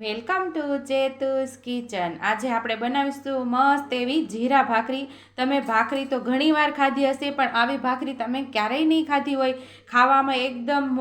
Welcome to જેતુસ kitchen. આજે આપણે બનાવીશું મસ્ત એવી જીરા ભાખરી. તમે ભાખરી તો ઘણીવાર ખાધી હશે, પણ આવી ભાખરી તમે ક્યારેય નહીં ખાધી હોય. ખાવામાં એકદમ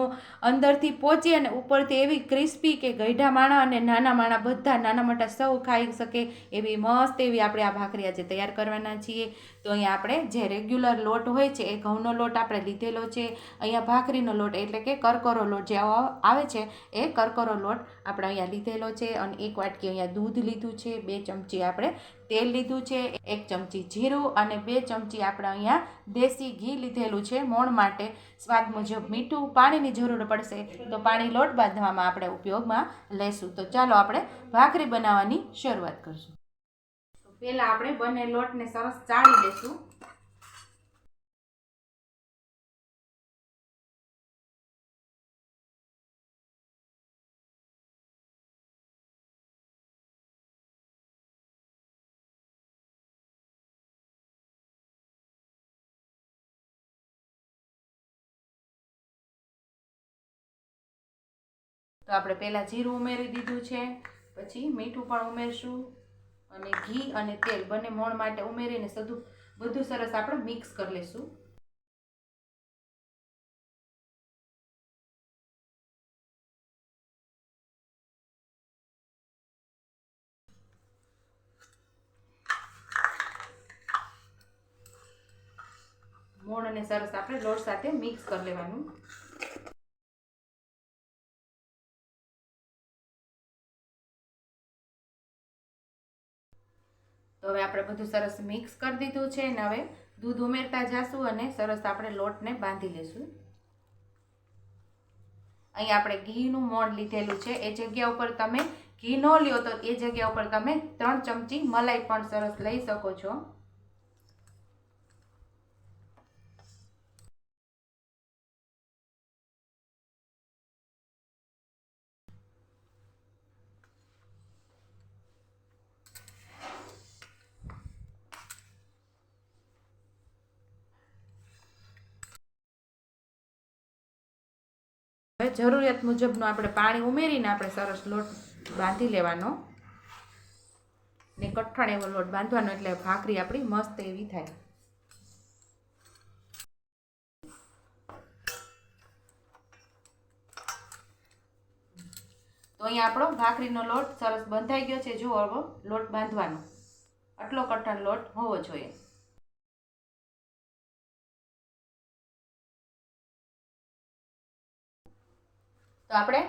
અંદરથી પહોંચી અને ઉપરથી એવી ક્રિસ્પી કે ગઈઢા માણા અને નાના માણા બધા નાના મોટા સૌ ખાઈ શકે એવી મસ્ત એવી આપણે આ ભાખરી આજે તૈયાર કરવાના છીએ. તો અહીંયા આપણે જે રેગ્યુલર લોટ હોય છે, એ ઘઉંનો લોટ આપણે લીધેલો છે, અહીંયા ભાખરીનો લોટ એટલે કે કરકરો લોટ જે આવે છે, એ કરકરો લોટ આપણે અહીંયા લીધેલો છે અને એક વાટકી અહીંયા દૂધ લીધું છે, બે ચમચી આપણે તેલ લીધું છે, એક ચમચી જીરું અને બે ચમચી આપણે અહીંયા દેશી ઘી લીધેલું છે, મોણ માટે. સ્વાદ મુજબ મીઠું, પાણીની જરૂર પડશે તો પાણી લોટ બાંધવામાં આપણે ઉપયોગમાં લેશું તો ચાલો આપણે ભાખરી બનાવવાની શરૂઆત કરશું. પહેલાં આપણે બંને લોટને સરસ ચાળી લેશું. તો આપણે પહેલાં જીરું ઉમેરી દીધું છે, પછી મીઠું પણ ઉમેરશું. અને ઘી અને તેલ બંને મોણ માટે ઉમેરીને સદુ બધું સરસ આપણે મિક્સ કરી લઈશું. મોણ અને સરસ આપણે લોટ સાથે મિક્સ કરી લેવાનું. તો હવે આપણે બધું સરસ મિક્સ કરી દીધું છે ને હવે દૂધ ઉમેરતા જઈશું અને સરસ આપણે લોટને બાંધી લેશું. અહીં આપણે ઘીનું મોણ લીધેલું છે. એ જગ્યા ઉપર તમે ઘી ન લ્યો તો એ જગ્યા ઉપર તમે ત્રણ ચમચી મલાઈ પણ સરસ લઈ શકો છો. જરૂરિયાત મુજબનું આપણે પાણી ઉમેરીને આપણે સરસ લોટ બાંધી લેવાનો. ને કઠણ એવો લોટ બાંધવાનો એટલે ભાખરી આપણી મસ્ત એવી થાય. તો અહીંયા આપણો ભાખરીનો લોટ સરસ બંધાઈ ગયો છે. જુઓ લોટ બાંધવાનો. આટલો કઠણ લોટ હોવો જોઈએ. તો આપણે?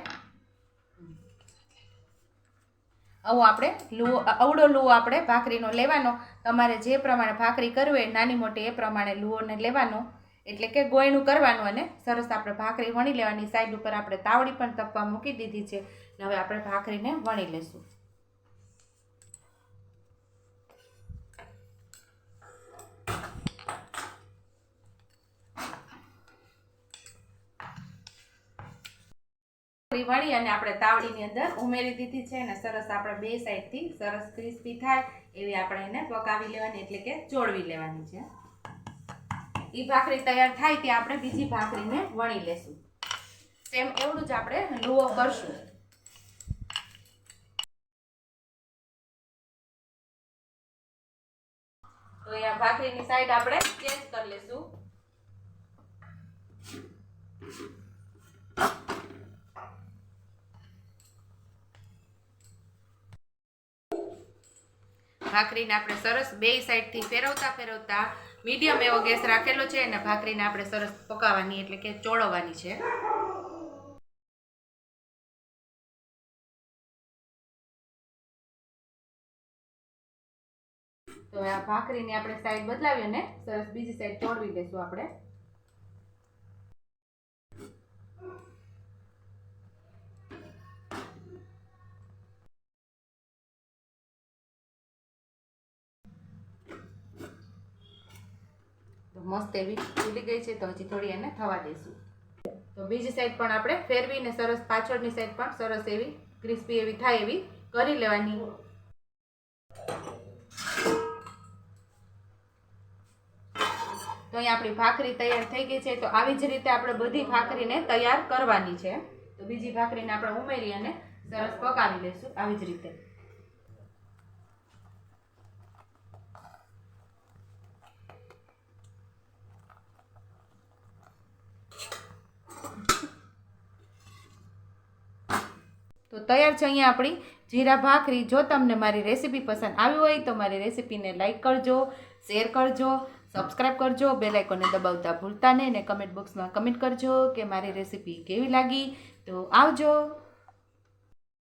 આવું આપણે લુઓ અવડો લુઓ આપણે ભાખરીનો લેવાનો. તમારે જે પ્રમાણે ભાખરી કરવી હોય, નાની મોટી એ પ્રમાણે લુઓને લેવાનો. એટલે કે ગોયણું કરવાનું અને સરસ આપણે ભાખરી વણી લેવાની. સાઈડ ઉપર આપણે તાવડી પણ તપવા મૂકી દીધી છે. હવે આપણે ભાખરીને વણી લેશું. વળી અને આપણે તાવડીની અંદર ઉમેરી દીધી છે અને સરસ આપણે બે સાઈડથી સરસ ક્રિસ્પી થાય એવી આપણે એને પકાવી લેવાની, એટલે કે ચોળવી લેવાની છે. એ ભાખરી તૈયાર થાય ત્યાં આપણે બીજી ભાખરીને વણી લેશું. સેમ એવું જ આપણે લુઓ કરશું. તો અહીંયા ભાખરીની સાઈડ આપણે ચેન્જ કરી લેશું. ભાખરીને આપણે સરસ બે સાઈડથી ફેરવતા ફેરવતા મીડિયમ એવો ગેસ રાખેલો છે અને ભાખરીને આપણે સરસ પકાવવાની એટલે કે ચોળવવાની છે. તો આ ભાખરીને આપણે સાઈડ બદલાવી ને સરસ બીજી સાઈડ ચોળવી દઈશું આપણે. મસ્ત એવી ફૂલી ગઈ છે તો હજી થોડી એને થવા દઈશું તો બીજી સાઈડ પણ આપણે ફેરવીને સરસ પાછળની સાઈડ પણ સરસ એવી ક્રિસ્પી એવી થાય એવી કરી લેવાની. તો અહીંયા આપણી ભાખરી તૈયાર થઈ ગઈ છે. તો આવી જ રીતે આપણે બધી ભાખરીને તૈયાર કરવાની છે. તો બીજી ભાખરીને આપણે ઉમેરી અને સરસ પકાવી લઈશું આવી જ રીતે. તો તૈયાર છે અહીંયા આપણી જીરા ભાખરી. જો તમને મારી રેસીપી પસંદ આવી હોય તો મારી રેસીપીને લાઇક કરજો, શેર કરજો, સબસ્ક્રાઇબ કરજો, બેલ આઇકોનને દબાવતા ભૂલતા નહીં અને કમેન્ટ બોક્સમાં કમેન્ટ કરજો કે મારી રેસીપી કેવી લાગી. તો આવજો.